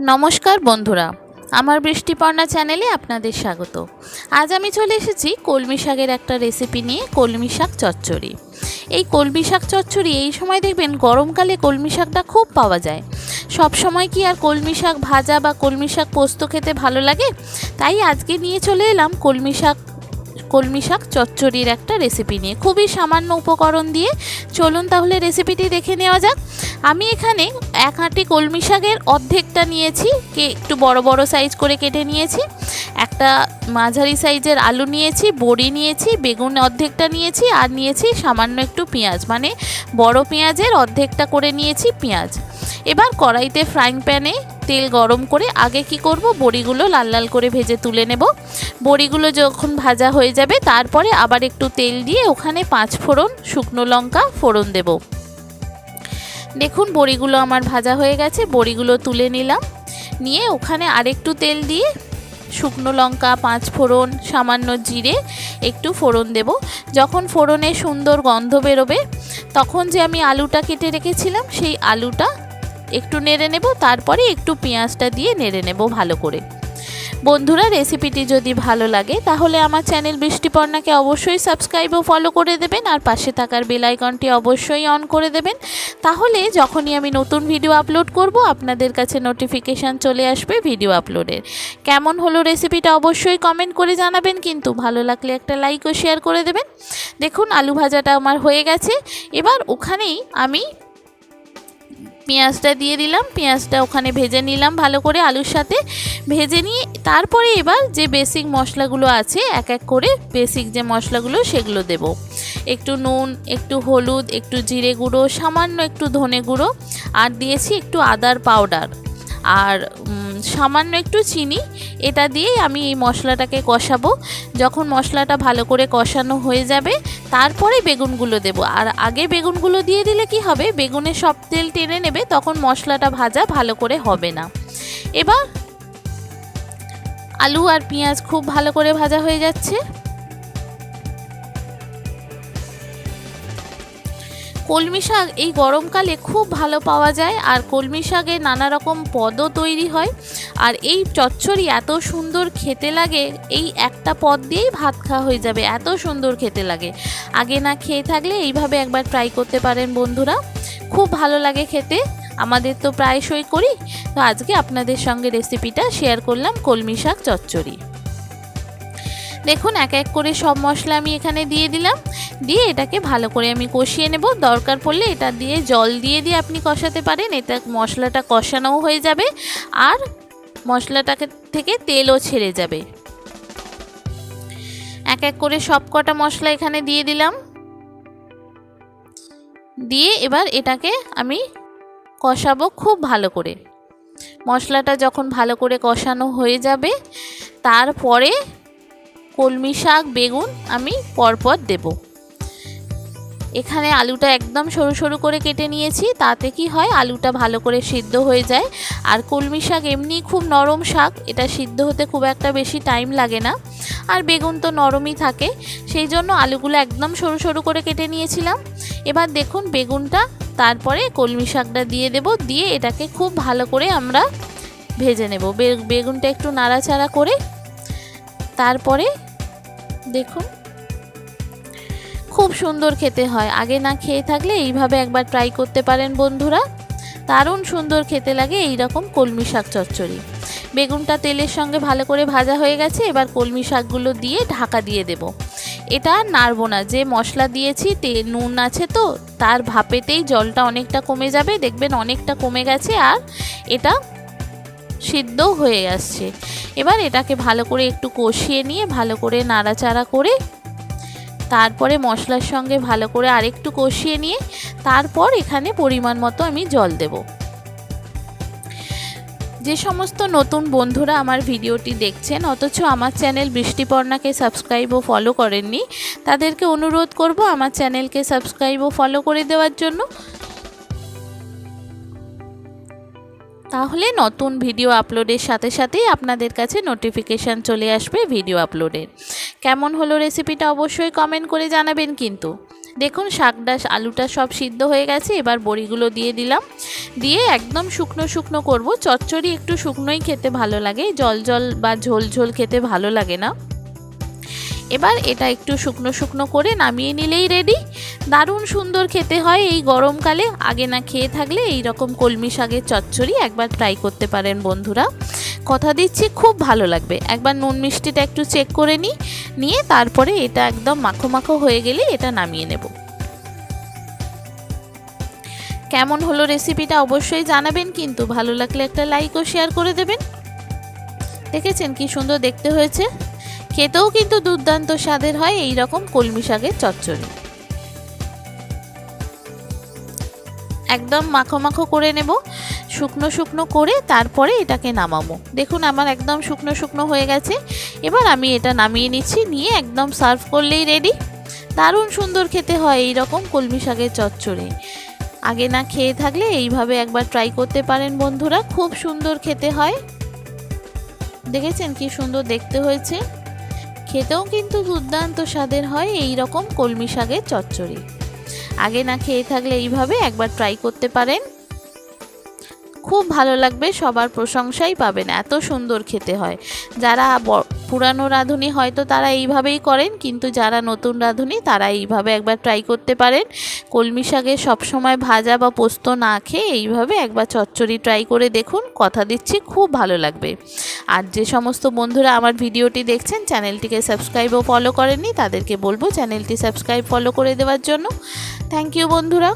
নমস্কার বন্ধুরা, আমার বৃষ্টিপর্ণা চ্যানেলে আপনাদের স্বাগত। আজ আমি চলে এসেছি কলমি শাকের একটা রেসিপি নিয়ে কলমি শাক চচ্চড়ি। এই কলমি শাক চচ্চড়ি এই সময় দেখবেন গরমকালে কলমি শাকটা খুব পাওয়া যায়। সব সময় কি আর কলমি শাক ভাজা বা কলমি শাক পোস্ত খেতে ভালো লাগে? তাই আজকে নিয়ে চলে এলাম কলমি শাক কলমি শাক চচ্চড়ির একটা রেসিপি নিয়ে। খুবই সামান্য উপকরণ দিয়ে চলুন তাহলে রেসিপিটি দেখে নেওয়া যাক। আমি এখানে এক আঁটি কলমি শাকের অর্ধেকটা নিয়েছি, কে একটু বড় বড় সাইজ করে কেটে নিয়েছি। একটা মাঝারি সাইজের আলু নিয়েছি, বড়ি নিয়েছি, বেগুন অর্ধেকটা নিয়েছি, আর নিয়েছি সামান্য একটু পেঁয়াজ। মানে বড় পেঁয়াজের অর্ধেকটা করে নিয়েছি পেঁয়াজ। এবার কড়াইতে ফ্রাইং প্যানে তেল গরম করে আগে কি করব? বড়িগুলো লাল লাল করে ভেজে তুলে নেব। বড়িগুলো যখন ভাজা হয়ে যাবে, তারপরে আবার একটু তেল দিয়ে ওখানে পাঁচ ফোড়ন শুকনো লঙ্কা ফোড়ন দেব। দেখুন, বড়িগুলো আমার ভাজা হয়ে গেছে, বড়িগুলো তুলে নিলাম। নিয়ে ওখানে আরেকটু তেল দিয়ে শুকনো লঙ্কা, পাঁচ ফোড়ন, সামান্য জিরে, একটু ফোড়ন দেব। যখন ফোড়নে সুন্দর গন্ধ বেরোবে, তখন যে আমি আলুটা কেটে রেখেছিলাম, সেই আলুটা একটু নেড়ে নেব, তারপরে একটু পেঁয়াজটা দিয়ে নেড়ে নেব ভালো করে। বন্ধুরা রেসিপিটি যদি ভালো লাগে, তাহলে আমার চ্যানেল বৃষ্টিপর্ণাকে অবশ্যই সাবস্ক্রাইব ও ফলো করে দেবেন, আর পাশে থাকার বেল আইকনটি অবশ্যই অন করে দেবেন। তাহলে যখনই আমি নতুন ভিডিও আপলোড করব, আপনাদের কাছে নোটিফিকেশান চলে আসবে ভিডিও আপলোডের কেমন হলো রেসিপিটা অবশ্যই কমেন্ট করে জানাবেন, কিন্তু ভালো লাগলে একটা লাইক ও শেয়ার করে দেবেন। দেখুন, আলু ভাজাটা আমার হয়ে গেছে। এবার ওখানেই আমি পেঁয়াজটা দিয়ে দিলাম। পেঁয়াজটা ওখানে ভেজে নিলাম ভালো করে। আলুর সাথে ভেজে নিয়ে তারপরে এবার যে বেসিক মশলাগুলো আছে, এক এক করে বেসিক যে মশলাগুলো সেগুলো দেব। একটু নুন, একটু হলুদ, একটু জিরে গুঁড়ো, সামান্য একটু ধনে গুঁড়ো, আর দিয়েছি একটু আদার পাউডার। আর সামান্য একটু চিনি, এটা দিয়েই আমি এই মশলাটাকে কষাবো। যখন মশলাটা ভালো করে কষানো হয়ে যাবে, তারপরে বেগুনগুলো দেব। আর আগে বেগুনগুলো দিয়ে দিলে কি হবে বেগুনের সব তেল টেনে নেবে, তখন মশলাটা ভাজা ভালো করে হবে না। এবার আলু আর পেঁয়াজ খুব ভালো করে ভাজা হয়ে যাচ্ছে। কলমি শাক এই গরমকালে খুব ভালো পাওয়া যায় আর কলমি শাকে নানা রকম পদও তৈরি হয়। আর এই চচ্চড়ি এত সুন্দর খেতে লাগে, এই একটা পদ দিয়েই ভাত খাওয়া হয়ে যাবে, এত সুন্দর খেতে লাগে। আগে না খেয়ে থাকলে এইভাবে একবার ট্রাই করতে পারেন বন্ধুরা। খুব ভালো লাগে খেতে। আমাদের তো প্রায়শই করি। তো আজকে আপনাদের সঙ্গে রেসিপিটা শেয়ার করলাম কলমি শাক চচ্চড়ি। দেখুন, এক এক করে সব মশলা আমি এখানে দিয়ে দিলাম। দিয়ে এটাকে ভালো করে আমি কষিয়ে নেব। দরকার পড়লে এটা দিয়ে জল দিয়ে দিয়ে আপনি কষাতে পারেন। এটা মশলাটা কষানোও হয়ে যাবে আর মশলাটাকে থেকে তেলও ছেড়ে যাবে। এক এক করে সব কটা মশলা এখানে দিয়ে দিলাম। দিয়ে এবার এটাকে আমি কষাবো খুব ভালো করে। মশলাটা যখন ভালো করে কষানো হয়ে যাবে, তারপরে কলমি শাক, বেগুন আমি পরপর দেব। এখানে আলুটা একদম সরু সরু করে কেটে নিয়েছি, তাতে কি হয়, আলুটা ভালো করে সিদ্ধ হয়ে যায়। আর কলমি শাক এমনি খুব নরম শাক, এটা সিদ্ধ হতে খুব একটা বেশি টাইম লাগে না। আর বেগুন তো নরমই থাকে, সেই জন্য আলুগুলো একদম সরু সরু করে কেটে নিয়েছিলাম। এবার দেখুন বেগুনটা, তারপরে কলমি শাকটা দিয়ে দেব, দিয়ে এটাকে খুব ভালো করে আমরা ভেজে নেব। বেগুনটা একটু নাড়াচাড়া করে, তারপরে দেখুন খুব সুন্দর খেতে হয়। আগে না খেয়ে থাকলে এইভাবে একবার ট্রাই করতে পারেন বন্ধুরা। দারুণ সুন্দর খেতে লাগে এই রকম কলমি শাক চচ্চড়ি। বেগুনটা তেলের সঙ্গে ভালো করে ভাজা হয়ে গেছে, এবার কলমি শাকগুলো দিয়ে ঢাকা দিয়ে দেব। এটা নাড়বো না, যে মশলা দিয়েছি তে নুন আছে তো, তার ভাপেতেই জলটা অনেকটা কমে যাবে, দেখবেন অনেকটা কমে গেছে আর এটা সিদ্ধ হয়ে আসছে। এবার এটাকে ভালো করে একটু কষিয়ে নিয়ে ভালো করে নাড়াচাড়া করে তারপরে মশলার সঙ্গে ভালো করে আরেকটু কষিয়ে নিয়ে তারপর এখানে পরিমাণ মতো আমি জল দেব। যে সমস্ত নতুন বন্ধুরা আমার ভিডিওটি দেখছেন, অথচ আমার চ্যানেল বৃষ্টিপর্ণাকে সাবস্ক্রাইব ও ফলো করেননি, তাদেরকে অনুরোধ করব আমার চ্যানেলকে সাবস্ক্রাইব ও ফলো করে দেওয়ার জন্য। তাহলে নতুন ভিডিও আপলোডের সাথে সাথেই আপনাদের কাছে নোটিফিকেশান চলে আসবে ভিডিও আপলোডের কেমন হলো রেসিপিটা অবশ্যই কমেন্ট করে জানাবেন কিন্তু। দেখুন শাকটা আলুটা সব সিদ্ধ হয়ে গেছে, এবার বড়িগুলো দিয়ে দিলাম। দিয়ে একদম শুকনো শুকনো করব। চচ্চড়ি একটু শুকনোই খেতে ভালো লাগে, জল জল বা ঝোল ঝোল খেতে ভালো লাগে না। এবার এটা একটু শুকনো শুকনো করে নামিয়ে নিলেই রেডি দারুণ সুন্দর খেতে হয় এই গরমকালে। আগে না খেয়ে থাকলে এই রকম কলমি শাকের চচ্চড়ি একবার ট্রাই করতে পারেন বন্ধুরা। কথা দিচ্ছি, খুব ভালো লাগবে। একবার নুন মিষ্টিটা একটু চেক করে নিই নিয়ে তারপরে এটা একদম মাখো মাখো হয়ে গেলে এটা নামিয়ে নেব। কেমন হলো রেসিপিটা অবশ্যই জানাবেন, কিন্তু ভালো লাগলে একটা লাইক ও শেয়ার করে দেবেন। দেখেছেন কি সুন্দর দেখতে হয়েছে? খেতেও কিন্তু দুর্দান্ত স্বাদের হয় এই রকম কলমি শাকের চচ্চড়ি। একদম মাখো মাখো করে নেব, শুকনো শুকনো করে তারপরে এটাকে নামাবো। দেখুন আমার একদম শুকনো শুকনো হয়ে গেছে, এবার আমি এটা নামিয়ে নিচ্ছি, নিয়ে একদম সার্ভ করলেই রেডি। দারুণ সুন্দর খেতে হয় এই রকম কলমি শাকের চচ্চড়ি। আগে না খেয়ে থাকলে এইভাবে একবার ট্রাই করতে পারেন বন্ধুরা, খুব সুন্দর খেতে হয়। দেখেছেন কি সুন্দর দেখতে হয়েছে? খেতেও কিন্তু দুর্দান্ত স্বাদের হয় এই রকম কলমি শাকের চচ্চড়ি। আগে না খেয়ে থাকলে এইভাবে একবার ট্রাই করতে পারেন। খুব ভালো লাগবে, সবার প্রশংসাই পাবেন, এত সুন্দর খেতে হয়। যারা পুরানো রাঁধুনি হয়তো তারা এইভাবেই করেন, কিন্তু যারা নতুন রাঁধুনি তারা এইভাবে একবার ট্রাই করতে পারেন। কলমি শাকে সবসময় ভাজা বা পোস্ত না খেয়ে এইভাবে একবার চচ্চড়ি ট্রাই করে দেখুন, কথা দিচ্ছি, খুব ভালো লাগবে। আর যে সমস্ত বন্ধুরা আমার ভিডিওটি দেখছেন, চ্যানেলটিকে সাবস্ক্রাইব ও ফলো করেননি, তাদেরকে বলব চ্যানেলটি সাবস্ক্রাইব ফলো করে দেওয়ার জন্য। থ্যাংক ইউ বন্ধুরা।